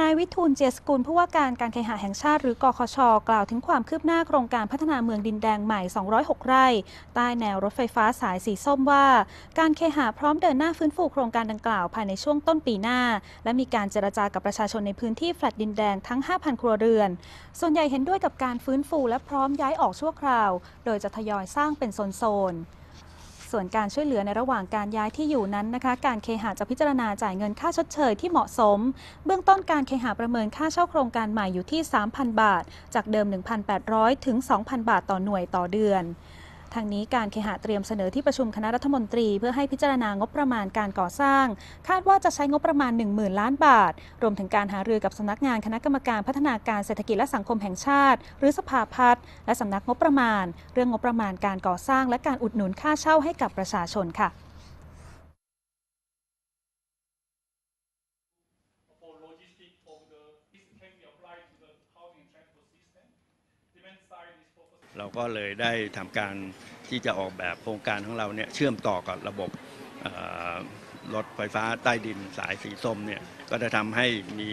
นายวิทูลเจยสกุลผู้ว่าการการเคหะแห่งชาติหรือกคช กล่าวถึงความคืบหน้าโครงการพัฒนาเมืองดินแดงใหม่ 206 ไร่ ใต้แนวรถไฟฟ้าสายสีส้มว่า การเคหะพร้อมเดินหน้าฟื้นฟูโครงการดังกล่าวภายในช่วงต้นปีหน้า และมีการเจรจากับประชาชนในพื้นที่แฟลตดินแดงทั้ง 5,000 ครัวเรือน ส่วนใหญ่เห็นด้วยกับการฟื้นฟูและพร้อมย้ายออกชั่วคราว โดยจะทยอยสร้างเป็นโซนๆ ส่วนการช่วยเหลือในระหว่างการย้ายที่อยู่นั้นนะคะ การเคหะจะพิจารณาจ่ายเงินค่าชดเชยที่เหมาะสม เบื้องต้นการเคหะประเมินค่าเช่าโครงการใหม่อยู่ที่ 3,000 บาท จากเดิม 1,800 ถึง 2,000 บาทต่อหน่วยต่อเดือน ทางนี้การเคหะเตรียมเสนอที่ประชุมคณะรัฐมนตรี เพื่อให้พิจารณางบประมาณการก่อสร้าง คาดว่าจะใช้งบประมาณ 10,000 ล้านบาท รวมถึงการหารือกับสำนักงานคณะกรรมการพัฒนาการเศรษฐกิจและสังคมแห่งชาติ หรือสภาพัฒน์และสำนักงบประมาณ เรื่องงบประมาณการก่อสร้าง และการอุดหนุนค่าเช่าให้กับประชาชนค่ะ เราก็เลยได้ทำการที่จะออกแบบโครงการของเราเนี่ยเชื่อมต่อกับระบบรถไฟฟ้าใต้ดินสายสีส้มเนี่ยก็จะทำให้มี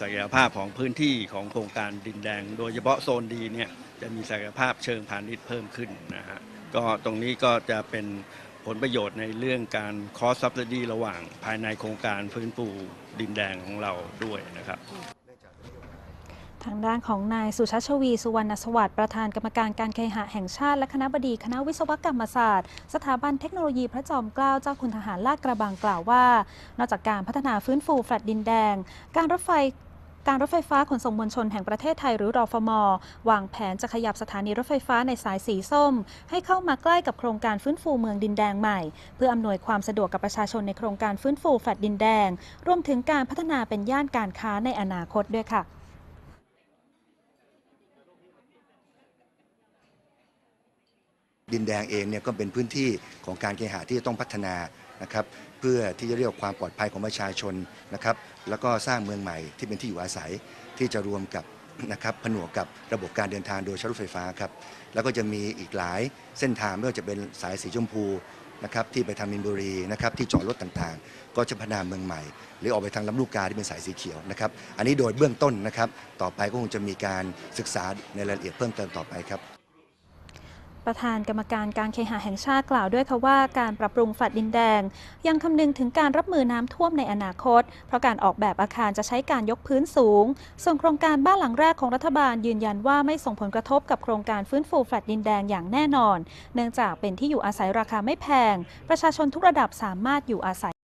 ศักยภาพของพื้นที่ของโครงการดินแดง โดยเฉพาะโซนดีเนี่ยจะมีศักยภาพเชิงพาณิชย์เพิ่มขึ้นนะฮะก็ตรงนี้ก็จะเป็นผลประโยชน์ในเรื่องการคอสซับซิดีระหว่างภายในโครงการฟื้นฟูดินแดงของเราด้วยนะครับ ทางด้านของนายสุชาชวี สุวรรณสวัสดิ์ประธานกรรมการการเคหะแห่งชาติ และคณะบดีคณะวิศวกรรมศาสตร์ สถาบันเทคโนโลยีพระจอมเกล้าเจ้าคุณทหารลาดกระบังกล่าวว่า นอกจากการพัฒนาฟื้นฟูแฟลตดินแดง การรถไฟการรถไฟฟ้าขนส่งมวลชนแห่งประเทศไทยหรือรอฟมวางแผนจะขยับสถานีรถไฟฟ้าในสายสีส้ม ให้เข้ามาใกล้กับโครงการฟื้นฟูเมืองดินแดงใหม่ เพื่ออำนวยความสะดวกกับประชาชนในโครงการฟื้นฟูแฟลตดินแดง รวมถึงการพัฒนาเป็นย่านการค้าในอนาคตด้วยค่ะ ดินแดงเองเนี่ยก็เป็นพื้นที่ของการเคหะที่จะต้องพัฒนานะครับเพื่อที่จะเรียกความปลอดภัยของประชาชนนะครับแล้วก็สร้างเมืองใหม่ที่เป็นที่อยู่อาศัยที่จะรวมกับนะครับผนวกกับระบบการเดินทางโดยใช้รถไฟฟ้าครับแล้วก็จะมีอีกหลายเส้นทางไม่ว่าจะเป็นสายสีชมพูนะครับที่ไปทางมินบุรีนะครับที่จอดรถต่างๆ ก็จะพัฒนาเมืองใหม่ หรือออกไปทางลำลูกกาที่เป็นสายสีเขียวนะครับอันนี้โดยเบื้องต้นนะครับต่อไปก็คงจะมีการศึกษาในรายละเอียดเพิ่มเติมต่อไปครับ ประธานกรรมการการเคหะแห่งชาติกล่าวด้วยค่ะว่าการปรับปรุงแฟลตดินแดง ยังคำนึงถึงการรับมือน้ำท่วมในอนาคต เพราะการออกแบบอาคารจะใช้การยกพื้นสูง ส่วนโครงการบ้านหลังแรกของรัฐบาลยืนยันว่าไม่ส่งผลกระทบกับโครงการฟื้นฟูแฟลตดินแดงอย่างแน่นอน เนื่องจากเป็นที่อยู่อาศัยราคาไม่แพง ประชาชนทุกระดับสามารถอยู่อาศัย